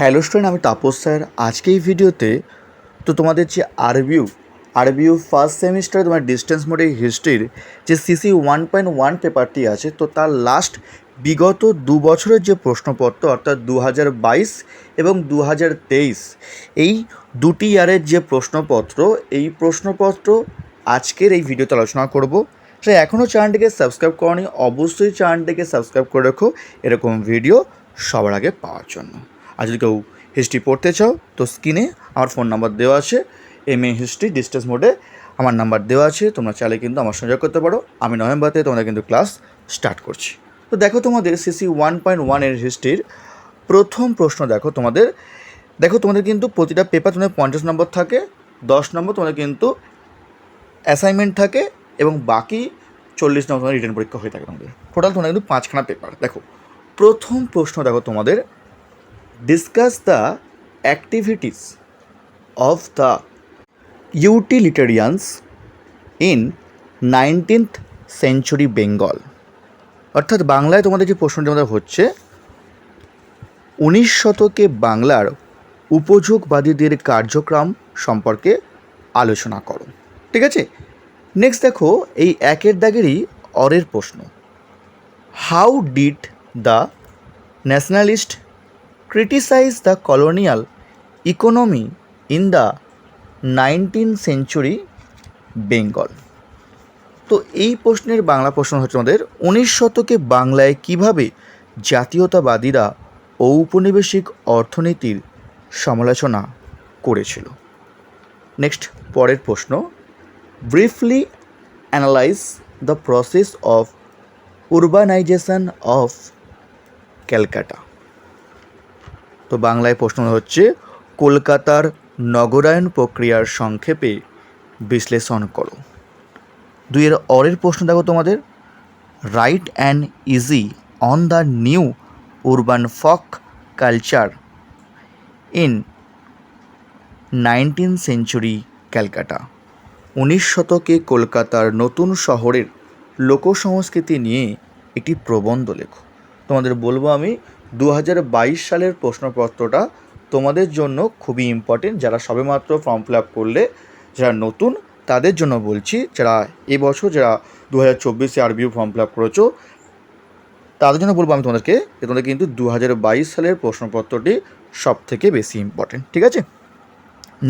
Hello student, আমি Tapas sir. আজকে এই ভিডিওতে তো তোমাদের যে আরবিউ আরবিউ ফার্স্ট সেমিস্টারে তোমার ডিস্টেন্স মোডে হিস্ট্রির যে সিসি ওয়ান পয়েন্ট ওয়ান পেপারটি আছে, তো তার লাস্ট বিগত দু বছরের যে প্রশ্নপত্র, অর্থাৎ দু হাজার বাইশ এবং দু হাজার তেইশ, এই দুটি ইয়ারের যে প্রশ্নপত্র, এই প্রশ্নপত্র আজকের এই ভিডিওতে আলোচনা করব। সে এখনও চ্যানেলটিকে সাবস্ক্রাইব করনি, অবশ্যই চ্যানেলটিকে সাবস্ক্রাইব করে রেখো। এরকম ভিডিও সবার আগে পাওয়ার জন্য। আর যদি কেউ হিস্ট্রি পড়তে চাও, তো স্ক্রিনে আমার ফোন নাম্বার দেওয়া আছে। এম এ হিস্ট্রি ডিস্টেন্স মোডে আমার নাম্বার দেওয়া আছে। তোমরা চাইলে কিন্তু আমার সঙ্গে যোগ করতে পারো। আমি নভেম্বরতে থেকে তোমাদের কিন্তু ক্লাস স্টার্ট করছি। তো দেখো তোমাদের সিসি ওয়ান পয়েন্ট ওয়ানের হিস্ট্রির প্রথম প্রশ্ন দেখো তোমাদের। দেখো তোমাদের কিন্তু প্রতিটা পেপার তোমাদের পঞ্চাশ নম্বর থাকে, দশ নম্বর তোমাদের কিন্তু অ্যাসাইনমেন্ট থাকে এবং বাকি চল্লিশ নম্বর তোমাদের রিটার্ন পরীক্ষা হয়ে থাকে তোমাদের। টোটাল তোমাদের কিন্তু পাঁচখানা পেপার দেখো, প্রথম প্রশ্ন দেখো তোমাদের। Discuss the activities of the utilitarians in nineteenth century Bengal অর্থাৎ বাংলায় তোমাদের যে প্রশ্নটি আমাদের হচ্ছে, উনিশ শতকে বাংলার উপযোগবাদীদের কার্যক্রম সম্পর্কে আলোচনা করো। ঠিক আছে? নেক্সট দেখো, এই একের দাগেরই অরের প্রশ্ন। How did the nationalist criticise the colonial economy in the nineteen century Bengal তো এই প্রশ্নের বাংলা প্রশ্ন হচ্ছে আমাদের, উনিশ শতকে বাংলায় কীভাবে জাতীয়তাবাদীরা ঔপনিবেশিক অর্থনীতির সমালোচনা করেছিল? নেক্সট পরের প্রশ্ন briefly analyse the process of urbanisation of Calcutta তো বাংলায় প্রশ্ন হচ্ছে, কলকাতার নগরায়ণ প্রক্রিয়ার সংক্ষেপে বিশ্লেষণ করো। দুইয়ের অরের প্রশ্ন দেখো তোমাদের। Write an essay on the new urban folk culture in nineteen century Calcutta উনিশ শতকে কলকাতার নতুন শহরের লোকসংস্কৃতি নিয়ে একটি প্রবন্ধ লেখো। তোমাদের বলব আমি দু হাজার বাইশ সালের প্রশ্নপত্রটা তোমাদের জন্য খুবই ইম্পর্টেন্ট যারা সবেমাত্র ফর্ম ফিল আপ করলে, যারা নতুন, তাদের জন্য বলছি, যারা এবছর যারা দু হাজার চব্বিশে আরবিউ ফর্ম ফিল আপ করেছ, তাদের জন্য বলব আমি তোমাদেরকে, যে তোমাদের কিন্তু দু হাজার বাইশ সালের প্রশ্নপত্রটি সব থেকে বেশি ইম্পর্টেন্ট ঠিক আছে?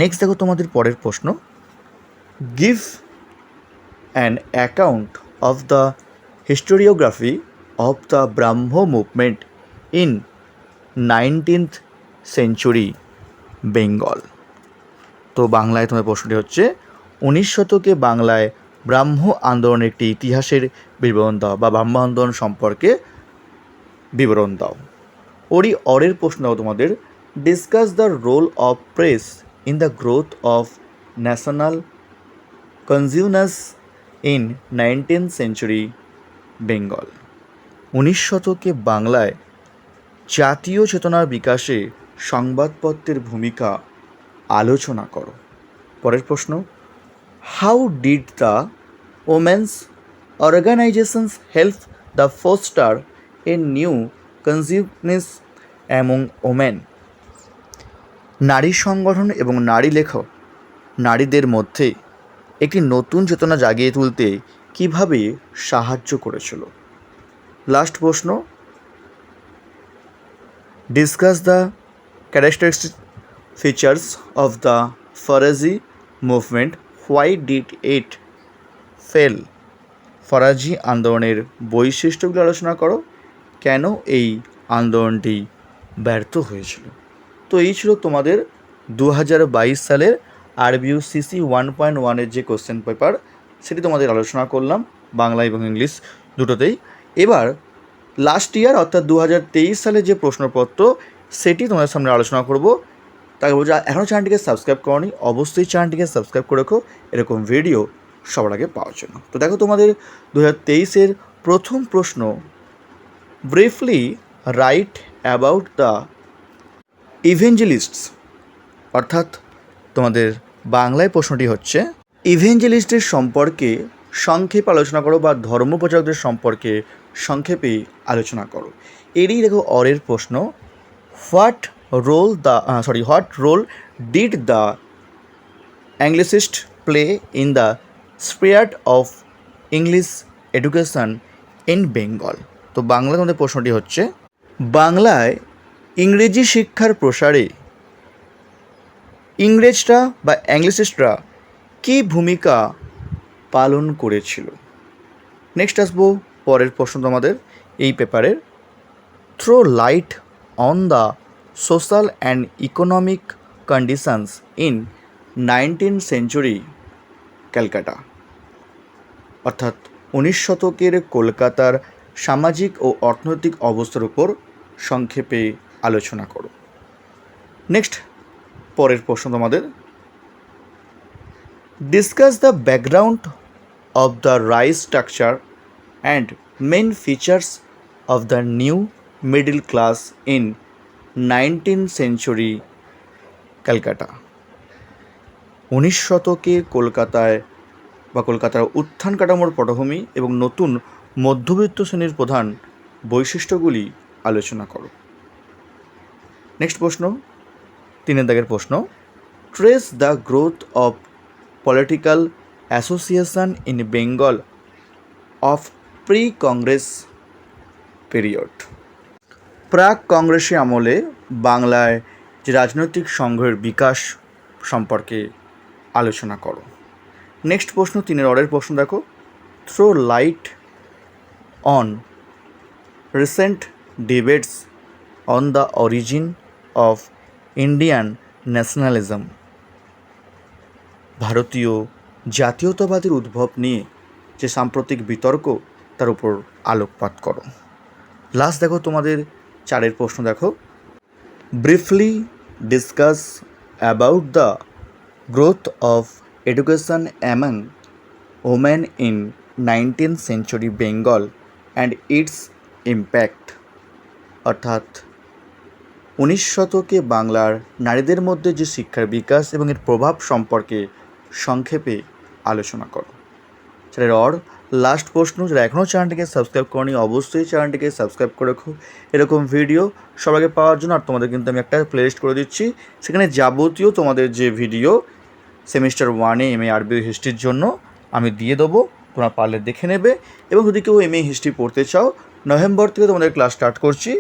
নেক্সট দেখো তোমাদের পরের প্রশ্ন। Give an account of the historiography of the Brahmo movement in nineteenth century Bengal তো বাংলায় তোমার প্রশ্নটি হচ্ছে, উনিশ শতকে বাংলায় ব্রাহ্ম আন্দোলনের একটি ইতিহাসের বিবরণ দাও বা ব্রাহ্ম আন্দোলন সম্পর্কে বিবরণ দাও। ওরই অরের প্রশ্ন তোমাদের। Discuss the role of press in the growth of national consciousness in nineteen century Bengal উনিশ শতকে বাংলায় জাতীয় চেতনার বিকাশে সংবাদপত্রের ভূমিকা আলোচনা করো। পরের প্রশ্ন how did the women's organisations help the foster a new consciousness among women নারী সংগঠন এবং নারী লেখক নারীদের মধ্যে একটি নতুন চেতনা জাগিয়ে তুলতে কীভাবে সাহায্য করেছিল? লাস্ট প্রশ্ন। Discuss the characteristic features of the Faraji movement why did it fail Faraji আন্দোলনের বৈশিষ্ট্যগুলো আলোচনা করো। কেন এই আন্দোলনটি ব্যর্থ হয়েছিল? তো এই ছিল তোমাদের দু হাজার বাইশ সালের আরবিউ সিসি ওয়ান পয়েন্ট ওয়ানের যে কোশ্চেন পেপার সেটি তোমাদের আলোচনা করলাম। বাংলা এবং ইংলিশ দুটোতেই। এবার লাস্ট ইয়ার অর্থাৎ দু হাজার তেইশ সালে যে প্রশ্নপত্র, সেটি তোমাদের সামনে আলোচনা করব। তাকে বলছি এখনও চ্যানেলটিকে সাবস্ক্রাইব করনি, অবশ্যই চ্যানেলটিকে সাবস্ক্রাইব করে রেখো। এরকম ভিডিও সবার আগে পাওয়ার জন্য। তো দেখো তোমাদের দু হাজার প্রথম প্রশ্ন। Briefly write about the evangelists অর্থাৎ তোমাদের বাংলায় প্রশ্নটি হচ্ছে ইভেঞ্জেলিস্টের সম্পর্কে সংক্ষেপ আলোচনা করো বা ধর্মপ্রচারকদের সম্পর্কে সংক্ষেপে আলোচনা করো। এরই দেখো অরের প্রশ্ন, what role the sorry what role did the Anglicist play in the spread of English education in Bengal? তো বাংলা তোমাদের প্রশ্নটি হচ্ছে, বাংলায় ইংরেজি শিক্ষার প্রসারে ইংরেজরা বা অ্যাংলিসিস্টরা কী ভূমিকা পালন করেছিল? নেক্সট আসব পরের প্রশ্ন তোমাদের এই পেপারের। Throw light on the social and economic conditions in nineteen century Calcutta অর্থাৎ উনিশ শতকের কলকাতার সামাজিক ও অর্থনৈতিক অবস্থার উপর সংক্ষেপে আলোচনা করো। নেক্সট পরের প্রশ্ন তোমাদের। Discuss the background of the rise structure and main features of the new middle class in 19th century Calcutta উনিশ শতকে কলকাতায় বা কলকাতার উত্থান কাঠামোর পটভূমি এবং নতুন মধ্যবিত্ত শ্রেণির প্রধান বৈশিষ্ট্যগুলি আলোচনা করো। নেক্সট প্রশ্ন, তিনের দাগের প্রশ্ন trace the growth of political association in Bengal of pre Congress period প্রাক কংগ্রেসী আমলে বাংলায় যে রাজনৈতিক সংঘের বিকাশ সম্পর্কে আলোচনা করো। নেক্সট প্রশ্ন, তিনের অরের প্রশ্ন দেখো। Throw light on recent debates on the origin of Indian nationalism ভারতীয় জাতীয়তাবাদের উদ্ভব নিয়ে যে সাম্প্রতিক বিতর্ক তার উপর আলোকপাত করো। লাস্ট দেখো তোমাদের চারের প্রশ্ন দেখো। Briefly discuss about the growth of education among women in nineteen century Bengal and its impact অর্থাৎ উনিশ শতকে বাংলার নারীদের মধ্যে যে শিক্ষার বিকাশ এবং এর প্রভাব সম্পর্কে সংক্ষেপে আলোচনা করো। চ্যানেল অর লাস্ট প্রশ্ন, যারা এখনও চ্যানেলটিকে সাবস্ক্রাইব করনি, অবশ্যই চ্যানেলটিকে সাবস্ক্রাইব করে রাখো। এরকম ভিডিও সবাইকে পাওয়ার জন্য, আর তোমাদের কিন্তু আমি একটা প্লেলিস্ট করে দিচ্ছি। সেখানে যাবতীয় তোমাদের যে ভিডিও সেমিস্টার ওয়ানে এম এ আরবি হিস্ট্রির জন্য আমি দিয়ে দেবো, তোমরা পারলে দেখে নেবে। এবং যদি কেউ এম এ হিস্ট্রি পড়তে চাও, নভেম্বর থেকে তোমাদের ক্লাস স্টার্ট করছি।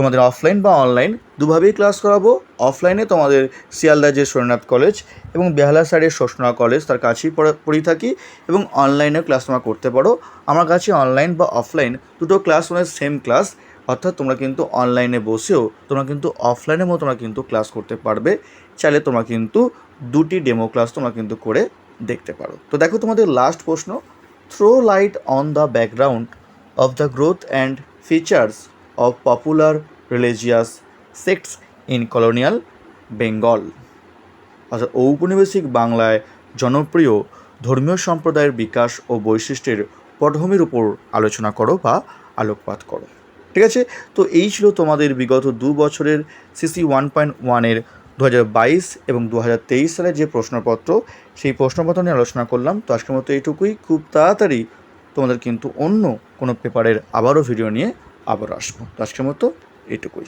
তোমাদের অফলাইন বা অনলাইন দুভাবেই ক্লাস করাবো। অফলাইনে তোমাদের শিয়ালদা যে সোমনাথ কলেজ এবং বেহালা সাইডের শোষণা কলেজ তার কাছেই পড়া পড়ি থাকি এবং অনলাইনেও ক্লাস তোমরা করতে পারো। আমার কাছে অনলাইন বা অফলাইন দুটো ক্লাস মানে সেম ক্লাস অর্থাৎ তোমরা কিন্তু অনলাইনে বসেও, তোমরা কিন্তু অফলাইনের মতো তোমরা কিন্তু ক্লাস করতে পারবে। চাইলে তোমরা কিন্তু দুটি ডেমো ক্লাস তোমরা কিন্তু করে দেখতে পারো। তো দেখো তোমাদের লাস্ট প্রশ্ন throw light on the background of the growth and features of popular religious sects in colonial Bengal অর্থাৎ ঔপনিবেশিক বাংলায় জনপ্রিয় ধর্মীয় সম্প্রদায়ের বিকাশ ও বৈশিষ্ট্যের পটভূমির উপর আলোচনা করো বা আলোকপাত করো। ঠিক আছে? তো এই ছিল তোমাদের বিগত দু বছরের সিসি ওয়ান পয়েন্ট ওয়ানের দু হাজার বাইশ এবং দু হাজার তেইশ সালের যে প্রশ্নপত্র, সেই প্রশ্নপত্র নিয়ে আলোচনা করলাম। তো আজকের মতো এইটুকুই। খুব তাড়াতাড়ি তোমাদের কিন্তু অন্য কোনো পেপারের আবারও ভিডিও নিয়ে আবার আসব। আজকের মতো এইটুকুই